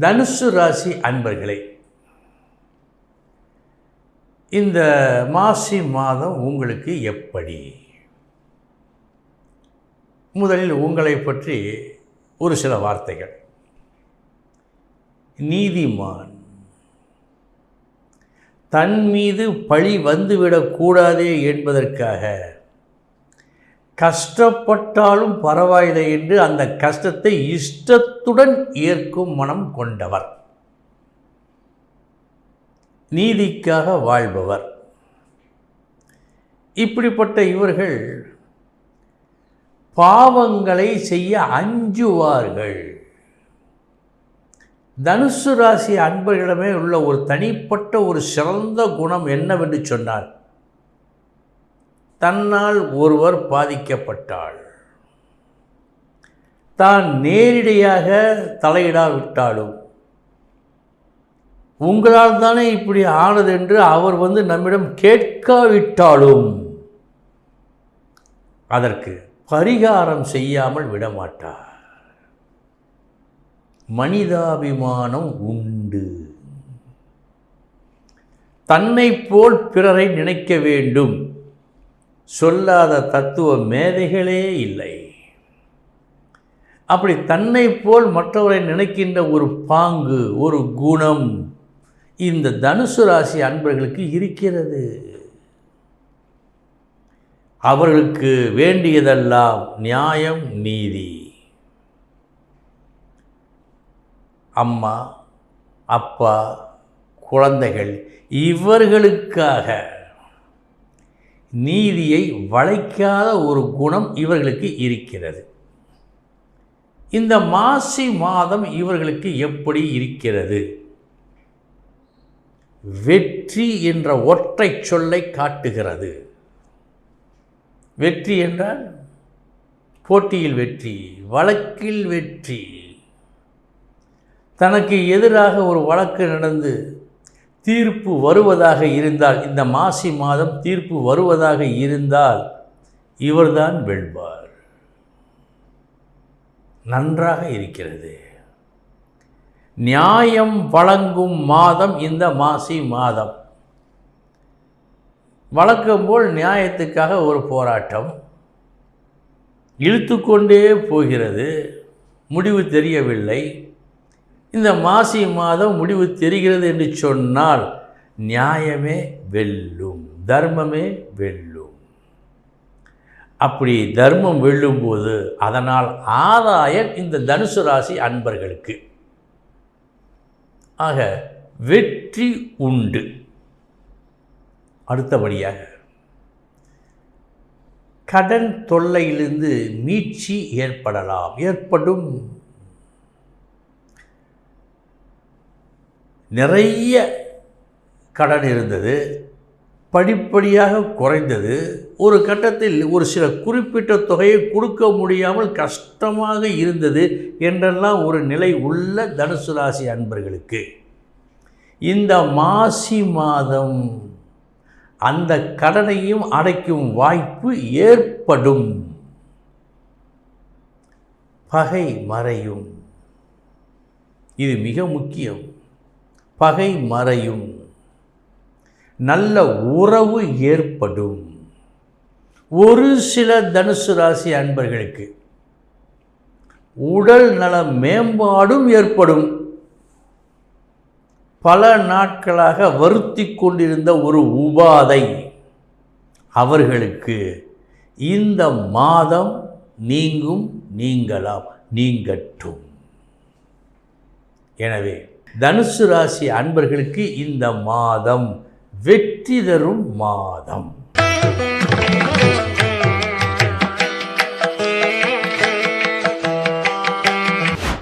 தனுசு ராசி அன்பர்களே இந்த மாசி மாதம் உங்களுக்கு எப்படி? முதலில் உங்களை பற்றி ஒரு சில வார்த்தைகள். நீதிமான் தன் மீது பழி வந்துவிடக்கூடாதே என்பதற்காக கஷ்டப்பட்டாலும் பரவாயில்லை என்று அந்த கஷ்டத்தை இஷ்டத்துடன் ஏற்கும் மனம் கொண்டவர். நீதிக்காக வாழ்பவர். இப்படிப்பட்ட இவர்கள் பாவங்களை செய்ய அஞ்சுவார்கள். தனுசு ராசி அன்பர்களிடமே உள்ள ஒரு தனிப்பட்ட ஒரு சிறந்த குணம் என்னவென்று சொன்னார் தன்னால் ஒருவர் பாதிக்கப்பட்டாள். தான் நேரடியாக தலையிடாவிட்டாலும் உங்களால் தானே இப்படி ஆனது என்று அவர் வந்து நம்மிடம் கேட்காவிட்டாலும் அதற்கு பரிகாரம் செய்யாமல் விடமாட்டார். மனிதாபிமானம் உண்டு. தன்னை போல் பிறரை நினைக்க வேண்டும். சொல்லாத தத்துவ மேதைகளே இல்லை. அப்படி தன்னை போல் மற்றவரை நினைக்கின்ற ஒரு பாங்கு ஒரு குணம் இந்த தனுசு ராசி அன்பர்களுக்கு இருக்கிறது. அவர்களுக்கு வேண்டியதெல்லாம் நியாயம் நீதி. அம்மா அப்பா குழந்தைகள் இவர்களுக்காக நீதியை வளைக்காத ஒரு குணம் இவர்களுக்கு இருக்கிறது. இந்த மாசி மாதம் இவர்களுக்கு எப்படி இருக்கிறது? வெற்றி என்ற ஒற்றை சொல்லை காட்டுகிறது. வெற்றி என்றால் போட்டியில் வெற்றி வழக்கில் வெற்றி. தனக்கு எதிராக ஒரு வழக்கு நடந்து தீர்ப்பு வருவதாக இருந்தால் இந்த மாசி மாதம் தீர்ப்பு வருவதாக இருந்தால் இவர்தான் வெல்வார். நன்றாக இருக்கிறது. நியாயம் வழங்கும் மாதம் இந்த மாசி மாதம். வழக்கம் போல் நியாயத்துக்காக ஒரு போராட்டம் இழுத்து கொண்டே போகிறது. முடிவு தெரியவில்லை. இந்த மாசி மாதம் முடிவு தெரிகிறது என்று சொன்னால் நியாயமே வெல்லும் தர்மமே வெல்லும். அப்படி தர்மம் வெல்லும்போது அதனால் ஆதாயம் இந்த தனுசு ராசி அன்பர்களுக்கு. ஆக வெற்றி உண்டு. அடுத்தபடியாக கடன் தொல்லையிலிருந்து மீட்சி ஏற்படலாம். ஏற்படும் நிறைய கடன் இருந்தது படிப்படியாக குறைந்தது. ஒரு கட்டத்தில் ஒரு சில குறிப்பிட்ட தொகையை கொடுக்க முடியாமல் கஷ்டமாக இருந்தது என்றெல்லாம் ஒரு நிலை உள்ள தனுசு ராசி அன்பர்களுக்கு. இந்த மாசி மாதம் அந்த கடனையும் அடைக்கும் வாய்ப்பு ஏற்படும். பகை மறையும். இது மிக முக்கியம். பகை மறையும். நல்ல உறவு ஏற்படும். ஒரு சில தனுசு ராசி அன்பர்களுக்கு உடல் நல மேம்பாடும் ஏற்படும். பல நாட்களாக வருத்தி கொண்டிருந்த ஒரு உபாதை அவர்களுக்கு இந்த மாதம் நீங்கும் நீங்களாம் நீங்கட்டும். எனவே தனுசு ராசி அன்பர்களுக்கு இந்த மாதம் வெற்றி தரும் மாதம்.